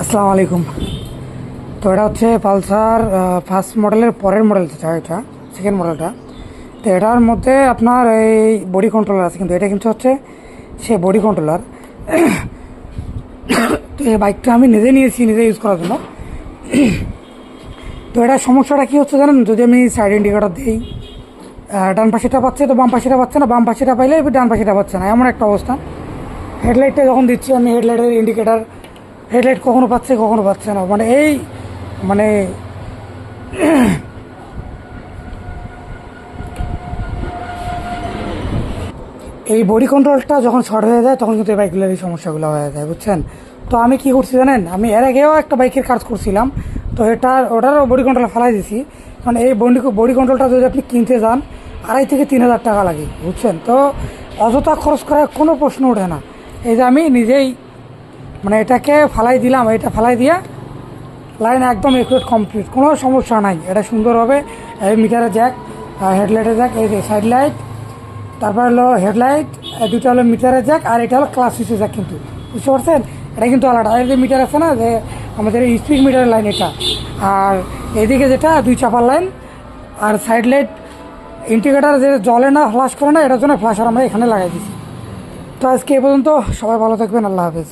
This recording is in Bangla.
আসসালামু আলাইকুম। তো এটা হচ্ছে পালসার ফার্স্ট মডেলের পরের মডেল যেটা, এটা সেকেন্ড মডেলটা তো এটার মধ্যে আপনার এই বডি কন্ট্রোলার আছে, কিন্তু এটা কিন্তু হচ্ছে সে বডি কন্ট্রোলার তো এই বাইকটা আমি নিজে নিয়েছি, নিজে ইউজ করার জন্য। তো এটার সমস্যাটা কী হচ্ছে জানেন? যদি আমি সাইড ইন্ডিকেটার দিই ডান পাশেটা পাচ্ছে তো বাম পাশেটা পাচ্ছে না? বাম পাশেটা পাইলে ডান পাশেটা পাচ্ছে না? এমন একটা অবস্থা। হেডলাইটটা যখন দিচ্ছি, আমি হেডলাইটের ইন্ডিকেটার হেডলাইট কখনো পাচ্ছে কখনো পাচ্ছে না। মানে এই মানে এই বডি কন্ট্রোলটা যখন শর্ট হয়ে যায়, তখন কিন্তু এই বাইকগুলোর এই সমস্যাগুলো হয়ে যায়, বুঝছেন? তো আমি কি করছি জানেন? আমি এর আগেও একটা বাইকের কাজ করছিলাম, তো এটার ওটারও বডি কন্ট্রোল ফেলাই দিছি। কারণ এই বডি বডি কন্ট্রোলটা যদি আপনি কিনতে যান, আড়াই থেকে তিন হাজার টাকা লাগে, বুঝছেন? তো অযথা খরচ করার কোনো প্রশ্ন ওঠে না। এই যে আমি নিজেই মানে এটাকে ফালাই দিলাম, এটা ফালাই দিয়ে লাইন একদম একুরেট কমপ্লিট কোনো সমস্যা নাই। এটা সুন্দরভাবে এই মিটারে জ্যাক হেডলাইটে জ্যাক এই সাইড লাইট তারপর হলো হেডলাইট দুটো হলো মিটারের জ্যাক আর এটা হলো ক্লাস সুইচের জ্যাক কিন্তু। বুঝতে পারছেন? এটা কিন্তু আলাদা। আর যে মিটার আছে না, যে আমাদের স্পিড মিটারের লাইন এটা। আর এদিকে যেটা, দুই চাপার লাইন আর সাইড লাইট ইন্ডিকেটার যে জলে না ফ্লাশ করে না, এটার জন্য ফ্লাশার আমরা এখানে লাগাই দিছি। তো আজকে এ পর্যন্ত, সবাই ভালো থাকবেন, আল্লাহ হাফেজ।